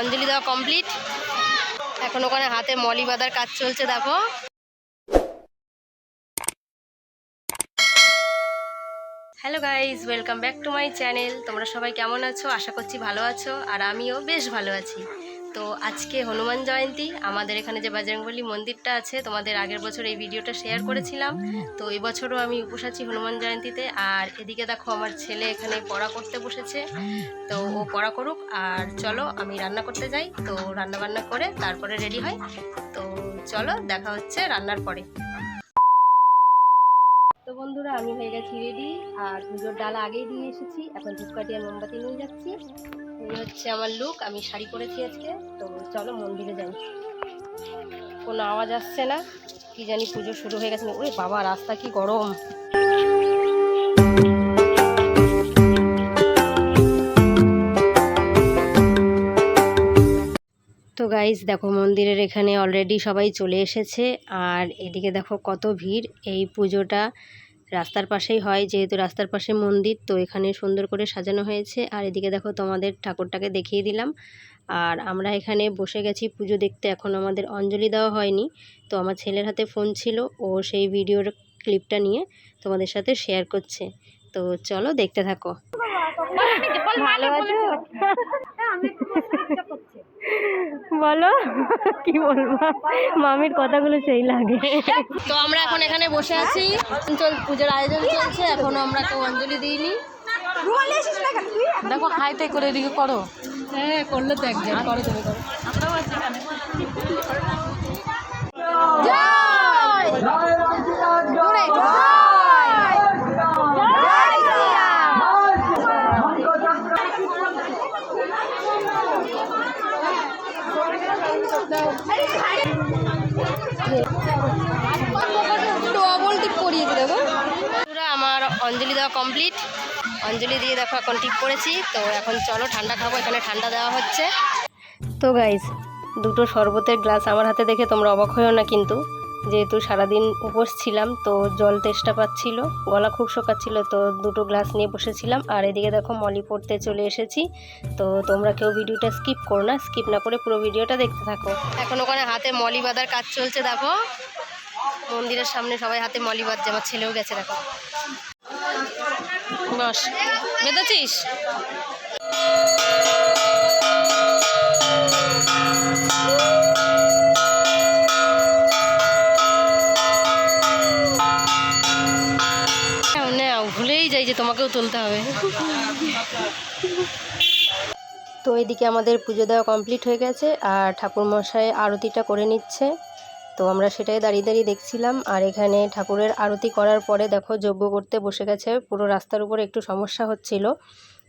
অঞ্জলি দেওয়া কমপ্লিট এখন ওখানে হাতে মলি বাঁধার কাজ চলছে, দেখো। Hello guys welcome back to my channel তোমরা সবাই কেমন আছো? আশা করছি ভালো আছো, আর আমিও বেশ ভালো আছি। তো আজকে হনুমান জয়ন্তী। আমাদের এখানে যে বাজরংবলী মন্দিরটা আছে, তোমাদের আগের বছর এই ভিডিওটা শেয়ার করেছিলাম। তো এবছরও বছরও আমি উপোস আছি হনুমান জয়ন্তীতে। আর এদিকে দেখো আমার ছেলে এখানে পড়া করতে বসেছে। তো ও পড়া করুক। আর চলো আমি রান্না করতে যাই। তো রান্না বান্না করে তারপরে রেডি হয়। তো চলো দেখা হচ্ছে রান্নার পরে। বন্ধুরা, আমি হয়ে গেছি রেডি আর পুজোর ডালা আগেই দিয়ে এসেছি। এখন ধূপকাঠি আর মোমবাতি নিয়ে যাচ্ছি। এই হচ্ছে আমার লুক আমি শাড়ি পরেছি আজকে। তো চলো মন্দিরে যাই। কোনো আওয়াজ আসছে না। কি জানি পুজো শুরু হয়ে গেছে। ওরে বাবা, রাস্তা কি গরম। তো গাইজ দেখো মন্দিরের এখানে অলরেডি সবাই চলে এসেছে। আর এদিকে দেখো কত ভিড়। এই পুজোটা রাস্তার পাশেই হয় যেহেতু রাস্তার পাশে মন্দির তো এখানে সুন্দর করে সাজানো হয়েছে। আর এদিকে দেখো তোমাদের ঠাকুরটাকে দেখিয়ে দিলাম। আর আমরা এখানে বসে গেছি পুজো দেখতে এখন আমাদের অঞ্জলি দেওয়া হয়নি। তো আমার ছেলের হাতে ফোন ছিল ও সেই ভিডিওর ক্লিপটা নিয়ে তোমাদের সাথে শেয়ার করছে। তো চলো দেখতে থাকো। ভালো আছো? বলো? কি বলব? মামির কথাগুলো সেই লাগে। তো আমরা এখন এখানে বসে আছি। চল পুজোর আয়োজন চলছে এখনও আমরা কেউ অঞ্জলি দিইনি। দেখো হাইতে করে এদিকে করো। হ্যাঁ করল তো একজন করো তুমি করো। ডবল টিপ করিয়েছি দেখো পুরো আমার অঞ্জলি দেওয়া কমপ্লিট অঞ্জলি দিয়ে দেখো এখন ঠিক করেছি। তো এখন চলো ঠান্ডা খাব, এখানে ঠান্ডা দেওয়া হচ্ছে। তো গাইজ দুটো শরবতের গ্লাস আমার হাতে দেখে তোমরা অবাক হয়েও না কিন্তু। যেহেতু সারাদিন উপোস ছিলাম, তো জল তেষ্টা পাচ্ছিল, গলা খুব শোকাচ্ছিল, তো দুটো গ্লাস নিয়ে বসেছিলাম। আর এদিকে দেখো মলি পড়তে চলে এসেছি। তো তোমরা কেউ ভিডিওটা স্কিপ করো না স্কিপ না করে পুরো ভিডিওটা দেখতে থাকো। এখন ওখানে হাতে মলি বাঁধার কাজ চলছে, দেখো। মন্দিরের সামনে সবাই হাতে মলি বাঁধছে, আমার ছেলেও গেছে, দেখো। বস বেঁধেছিস? ভুলেই যাই যে তোমাকেও তুলতে হবে। তো এদিকে আমাদের পুজো দেওয়া কমপ্লিট হয়ে গেছে, আর ঠাকুরমশাই আরতিটা করে নিচ্ছে। তো আমরা সেটাই দাঁড়িয়ে দাঁড়িয়ে দেখছিলাম। আর এখানে ঠাকুরের আরতি করার পরে দেখো যজ্ঞ করতে বসে গেছে। পুরো রাস্তার উপর একটু সমস্যা হচ্ছিল।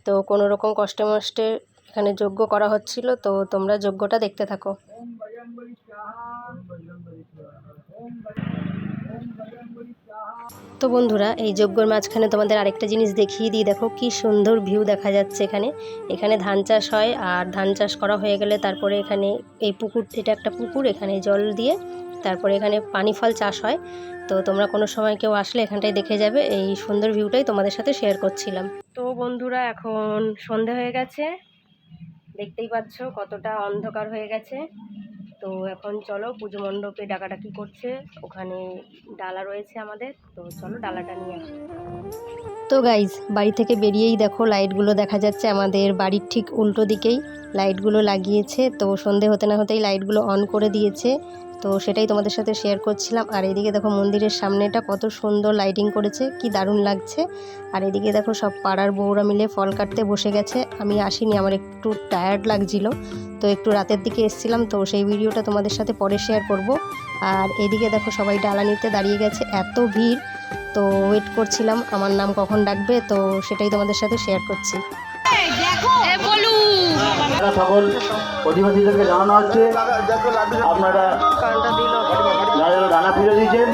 তো কোনো রকম কষ্টে মষ্টে এখানে যজ্ঞ করা হচ্ছিল। তো তোমরা যজ্ঞটা দেখতে থাকো। তো বন্ধুরা, এই যজ্ঞর মাঝখানে তোমাদের আরেকটা জিনিস দেখিয়ে দিই। দেখো কি সুন্দর ভিউ দেখা যাচ্ছে এখানে। এখানে ধান চাষ হয়, আর ধান চাষ করা হয়ে গেলে তারপরে এখানে এই পুকুর, এটা একটা পুকুর, এখানে জল দিয়ে তারপরে এখানে পানি ফল চাষ হয়। তো তোমরা কোনো সময় কেউ আসলে এখানটায় দেখে যাবে। এই সুন্দর ভিউটাই তোমাদের সাথে শেয়ার করছিলাম। তো বন্ধুরা, এখন সন্ধে হয়ে গেছে। দেখতেই পাচ্ছ কতটা অন্ধকার হয়ে গেছে। তো এখন চলো পুজো মণ্ডপে ডাকাডাকি করছে। ওখানে ডালা রয়েছে আমাদের। তো চলো ডালাটা নিয়ে আসি। তো গাইজ বাড়ি থেকে বেরিয়েই দেখো লাইটগুলো দেখা যাচ্ছে আমাদের বাড়ির ঠিক উল্টো দিকেই। লাইটগুলো লাগিয়েছে, তো সন্ধে হতে না হতেই লাইটগুলো অন করে দিয়েছে। তো সেটাই তোমাদের সাথে শেয়ার করছিলাম। আর এদিকে দেখো মন্দিরের সামনেটা কত সুন্দর লাইটিং করেছে, কি দারুণ লাগছে। আর এদিকে দেখো সব পাড়ার বউরা মিলে ফল কাটতে বসে গেছে। আমি আসিনি, আমার একটু টায়ার্ড লাগছিল। তো একটু রাতের দিকে এসেছিলাম, তো সেই ভিডিওটা তোমাদের সাথে পরে শেয়ার করব। আর এদিকে দেখো সবাই ডালা নিতে দাঁড়িয়ে গেছে, এত ভিড়। তো ওয়েট করছিলাম আমার নাম কখন ডাকবে তো সেটাই তোমাদের সাথে শেয়ার করছি। সকল অধিবাসীদেরকে জানানো হচ্ছে আপনারা ডানা ফিরে দিয়েছেন।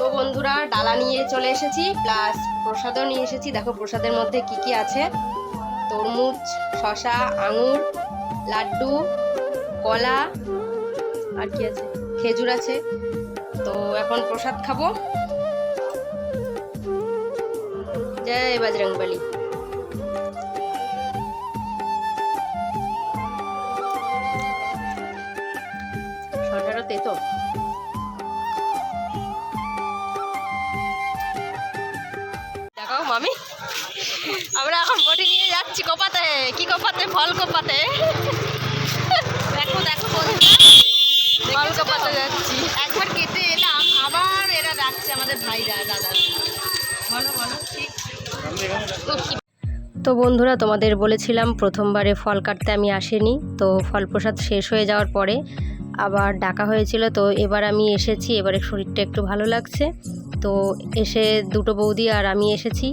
তো বন্ধুরা ডালা নিয়ে চলে এসেছি প্লাস প্রসাদও নিয়ে এসেছি। দেখো প্রসাদের মধ্যে কি কি আছে? তরমুজ শশা আঙুর লাড্ডু কলা আর কি আছে? খেজুর আছে। তো এখন প্রসাদ খাব। জয় বজরংবলী। দেখো মামি আমরা এখন বটি নিয়ে যাচ্ছি কোপাতে। কি কোপাতে? ফল কোপাতে। দেখো দেখো বন্ধুরা। ফল কোপাতে যাচ্ছি। একবার কেটে এলাম আবার এরা ডাকছে আমাদের ভাইরা দাদা। বলো বলো ঠিক। তো বন্ধুরা, তোমাদের বলেছিলাম প্রথমবারে ফল কাটতে আমি আসিনি, তো ফল প্রসাদ শেষ হয়ে যাওয়ার পরে আবার ডাকা হয়েছিল, তো এবার আমি এসেছি, এবারে শরীরটা একটু ভালো লাগছে। তো এসে দুটো বৌদি আর আমি এসেছি,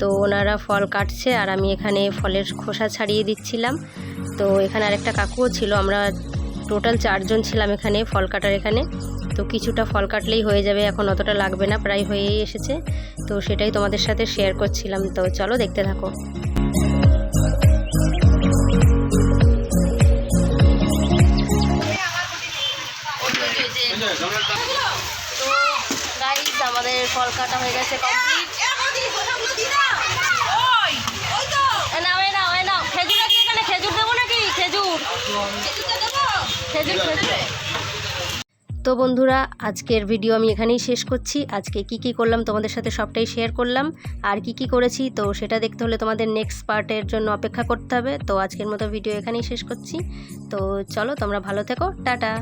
তো ওনারা ফল কাটছে আর আমি এখানে ফলের খোসা ছাড়িয়ে দিচ্ছিলাম। তো এখানে আরেকটা কাকুও ছিল, আমরা টোটাল চারজন ছিলাম এখানে ফল কাটার এখানে। তো কিছুটা ফল কাটলেই হয়ে যাবে, এখন অতটা লাগবে না, প্রায় হয়েই এসেছে। তো সেটাই তোমাদের সাথে শেয়ার করছিলাম। তো চলো দেখতে থাকো। তো আমাদের ফল কাটা হয়ে গেছে কমপ্লিট নাও নাও নাও। খেজুর আছে এখানে। খেজুর দেবো নাকি? খেজুর। খেজুর খেজুর। তো বন্ধুরা, আজকের ভিডিও আমি এখানেই শেষ করছি। আজকে কি কি করলাম তোমাদের সাথে সবটাই শেয়ার করলাম। আর কি কি করেছি, তো সেটা দেখতে হলে তোমাদের নেক্সট পার্টের জন্য অপেক্ষা করতে হবে। তো আজকের মতো ভিডিও এখানেই শেষ করছি। তো চলো, তোমরা ভালো থেকো। টাটা!